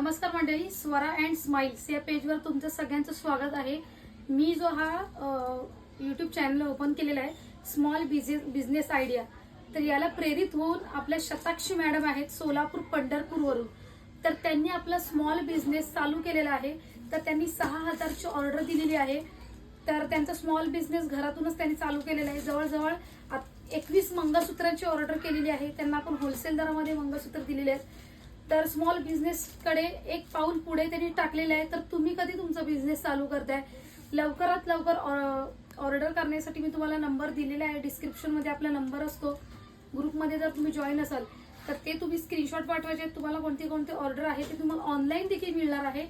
नमस्कार मंडळी Swara and smiles या पेजवर तुमचं सगळ्यांचं स्वागत आहे. मी जो हा यूट्यूब चॅनल ओपन केलेला आहे स्मॉल बिझनेस बिझनेस आयडिया तर याला प्रेरित होऊन आपल्या शताक्षी मॅडम आहेत सोलापूर पंढरपूरवरून. तर त्यांनी आपला स्मॉल बिझनेस चालू केलेला आहे. तर त्यांनी सहा हजारची ऑर्डर दिलेली आहे. तर त्यांचा स्मॉल बिझनेस घरातूनच त्यांनी चालू केलेला आहे. जवळजवळ एकवीस मंगळसूत्रांची ऑर्डर केलेली आहे. त्यांना आपण होलसेल दरामध्ये मंगळसूत्र दिलेले आहेत. तर स्मॉल बिझनेसकडे एक पाऊल पुढे त्यांनी टाकलेलं आहे. तर तुम्ही कधी तुमचा बिझनेस चालू करताय? लवकरात लवकर ऑर्डर करण्यासाठी मी तुम्हाला नंबर दिलेला आहे. डिस्क्रिप्शनमध्ये आपला नंबर असतो. ग्रुपमध्ये जर तुम्ही जॉईन असाल तर ते तुम्ही स्क्रीनशॉट पाठवायचे. तुम्हाला कोणते कोणते ऑर्डर आहे ते तुम्हाला ऑनलाईन देखील मिळणार आहे.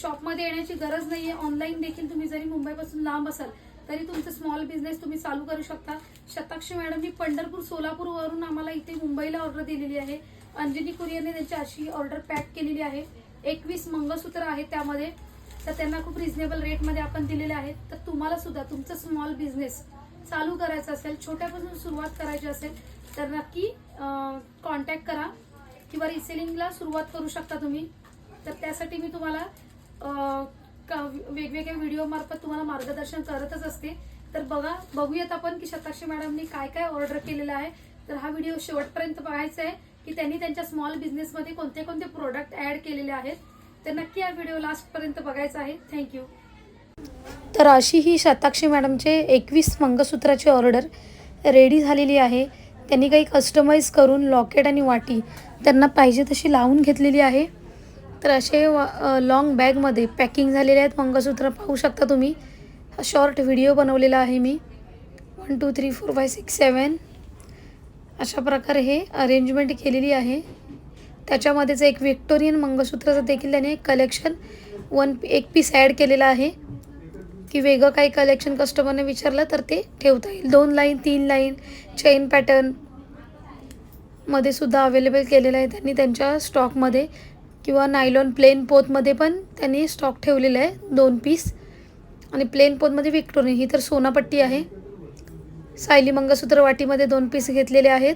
शॉपमध्ये येण्याची गरज नाही आहे ऑनलाईन देखील तुम्ही जरी मुंबईपासून लांब असाल तरी तुमचं स्मॉल बिझनेस तुम्ही चालू करू शकता. शताक्षी मॅडमनी पंढरपूर सोलापूरवरून आम्हाला इथे मुंबईला ऑर्डर दिलेली आहे. अंजनी कुरियरने त्यांची अशी ऑर्डर पॅक केलेली आहे. एकवीस मंगळसूत्र आहे त्यामध्ये. तर त्यांना खूप रिझनेबल रेटमध्ये आपण दिलेले आहेत. तर तुम्हाला सुद्धा तुमचं स्मॉल बिझनेस चालू करायचा असेल छोट्यापासून सुरुवात करायची असेल तर नक्की कॉन्टॅक्ट करा किंवा रिसेलिंगला सुरुवात करू शकता तुम्ही. तर त्यासाठी मी तुम्हाला वेगवेगळ्या व्हिडिओमार्फत तुम्हाला मार्गदर्शन करतच असते. तर बघा बघूयात आपण की शताक्षी मॅडमनी काय काय ऑर्डर केलेलं आहे. तर हा व्हिडिओ शेवटपर्यंत बघायचा आहे. की त्यांनी त्यांच्या स्मॉल बिझनेसमध्ये कोणते कोणते प्रोडक्ट ऍड केलेले आहेत. तर नक्की हा व्हिडिओ लास्टपर्यंत बघायचा आहे. थँक्यू तर अशी ही शताक्षी मॅडमचे एकवीस मंगळसूत्राची ऑर्डर रेडी झालेली आहे. त्यांनी काही कस्टमाइज करून लॉकेट आणि वाटी त्यांना पाहिजे तशी लावून घेतलेली आहे. तर असे लॉंग बॅगमध्ये पॅकिंग झालेले आहेत. मंगळसूत्र पाहू शकता तुम्ही. हा शॉर्ट व्हिडिओ बनवलेला आहे मी. One two three four five six seven अशा प्रकारे हे अरेंजमेंट केलेली आहे. त्याच्यामध्येच एक व्हिक्टोरियन मंगळसूत्राचं देखील त्याने कलेक्शन वन एक पीस ॲड केलेला आहे. की वेगळं काही कलेक्शन कस्टमरने विचारलं तर ते ठेवता येईल. दोन लाईन तीन लाईन चेन पॅटर्नमध्ये सुद्धा अवेलेबल केलेलं आहे. त्यांनी त्यांच्या स्टॉकमध्ये किंवा नायलॉन प्लेन पोतमध्ये पण त्यांनी स्टॉक ठेवलेला आहे दोन पीस आणि प्लेन पोतमध्ये विक्टोरियन ही तर सोनापट्टी आहे. सायली मंगळसूत्र वाटीमध्ये दोन पीस घेतलेले आहेत.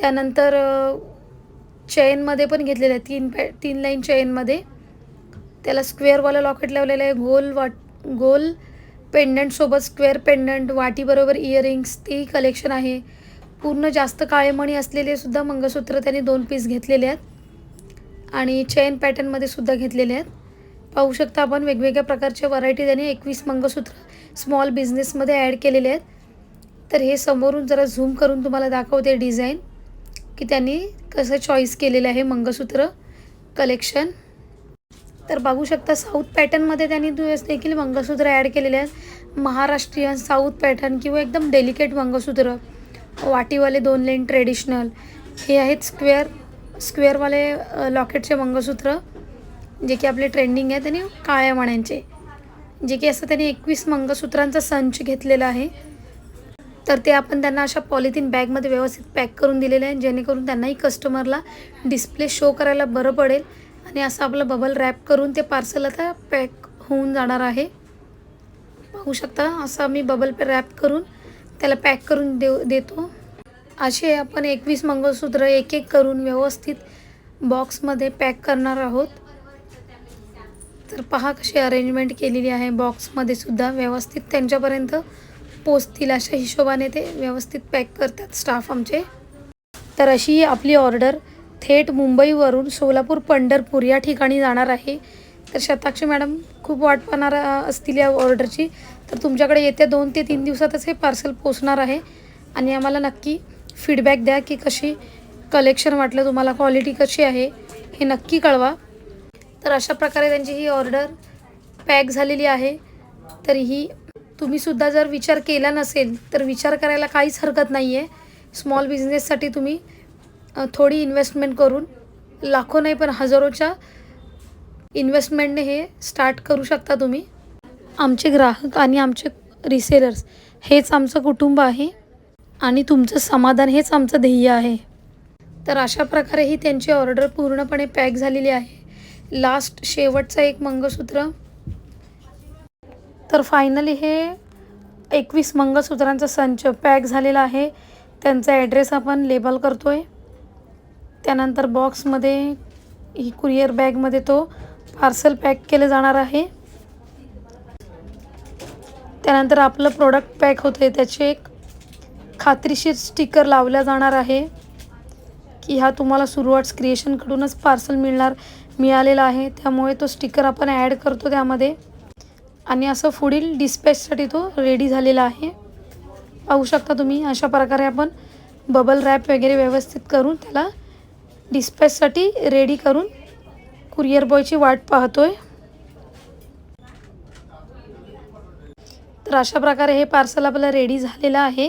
त्यानंतर अ, चेनमध्ये पण घेतलेले आहेत. तीन पॅ तीन लाईन चेनमध्ये त्याला स्क्वेअरवाला लॉकेट लावलेलं आहे. गोल वाट गोल पेंडंटसोबत स्क्वेअर पेंडंट वाटीबरोबर इयरिंग्स तेही कलेक्शन आहे. पूर्ण जास्त काळेमणी असलेले सुद्धा मंगळसूत्र त्यांनी दोन पीस घेतलेले आहेत. आणि चेन पॅटर्नमध्ये सुद्धा घेतलेले आहेत. पाहू शकता आपण वेगवेगळ्या प्रकारच्या व्हरायटी त्यांनी एकवीस मंगळसूत्र स्मॉल बिझनेसमध्ये ॲड केलेले आहेत. तर हे समोरून जरा झूम करून तुम्हाला दाखवते डिझाईन की त्यांनी कसं चॉईस केलेलं आहे मंगळसूत्र कलेक्शन तर बघू शकता साऊथ पॅटर्नमध्ये त्यांनी दुस देखील मंगळसूत्र ॲड केलेले आहेत. महाराष्ट्रीयन साऊथ पॅटर्न किंवा एकदम डेलिकेट मंगळसूत्र वाटीवाले दोन लेन ट्रेडिशनल हे आहेत स्क्वेअर स्क्वेअरवाले लॉकेटचे मंगळसूत्र जे की आपले ट्रेंडिंग आहेत आणि काळ्या मण्यांचे. जे की असं त्यांनी एकवीस मंगळसूत्रांचा संच घेतलेला आहे. तर ते आपण त्यांना अशा पॉलिथिन बॅगमध्ये व्यवस्थित पॅक करून दिलेले आहे जेणेकरून त्यांनाही कस्टमरला डिस्प्ले शो करायला बरं पडेल. आणि असं आपलं बबल रॅप करून ते पार्सल आता पॅक होऊन जाणार आहे. पाहू शकता असं आम्ही बबल रॅप करून त्याला पॅक करून देऊ देतो. असे आपण एकवीस मंगळसूत्र एक एक करून व्यवस्थित बॉक्समध्ये पॅक करणार आहोत. तर पहा कशी अरेंजमेंट केलेली आहे बॉक्समध्ये सुद्धा व्यवस्थित त्यांच्यापर्यंत पोचतील अशा हिशोबाने ते व्यवस्थित पॅक करतात स्टाफ आमचे. तर अशी आपली ऑर्डर थेट मुंबईवरून सोलापूर पंढरपूर या ठिकाणी जाणार आहे. तर शताक्षी मॅडम खूप वाट पाहणार असतील या ऑर्डरची. तर तुमच्याकडे येत्या दोन ते तीन दिवसातच हे पार्सल पोचणार आहे. आणि आम्हाला नक्की फीडबॅक द्या की कशी कलेक्शन वाटलं तुम्हाला क्वालिटी कशी आहे हे नक्की कळवा. तर अशा प्रकारे त्यांची ही ऑर्डर पॅक झालेली आहे. तर ही तुम्हीसुद्धा जर विचार केला नसेल तर विचार करायला काहीच हरकत नाही आहे स्मॉल बिझनेससाठी तुम्ही थोडी इन्व्हेस्टमेंट करून लाखो नाही पण हजारोच्या इन्व्हेस्टमेंटने हे स्टार्ट करू शकता तुम्ही. आमचे ग्राहक आणि आमचे रिसेलर्स हेच आमचं कुटुंब आहे आणि तुमचं समाधान हेच आमचं ध्येय आहे. तर अशा प्रकारे ही त्यांची ऑर्डर पूर्णपणे पॅक झालेली आहे. लास्ट शेवटचं एक मंगळसूत्र तर फायनली हे एकवीस मंगळसूत्रांचा संच पॅक झालेला आहे. त्यांचा ॲड्रेस आपण लेबल करतो आहे त्यानंतर बॉक्समध्ये ही कुरिअर बॅगमध्ये तो पार्सल पॅक केले जाणार आहे. त्यानंतर आपलं प्रोडक्ट पॅक होतं आहे त्याचे एक खात्रीशीर स्टिकर लावला जाणार आहे. की हा तुम्हाला सुरुवात क्रिएशनकडूनच पार्सल मिळणार मिळालेला आहे. त्यामुळे तो स्टिकर आपण ॲड करतो त्यामध्ये. आणि असं पुढील डिस्पॅचसाठी तो रेडी झालेला आहे. पाहू शकता तुम्ही अशा प्रकारे आपण बबल रॅप वगैरे व्यवस्थित करून त्याला डिस्पॅचसाठी रेडी करून कुरिअर बॉयची वाट पाहतो आहे तर अशा प्रकारे हे पार्सल आपलं रेडी झालेलं आहे.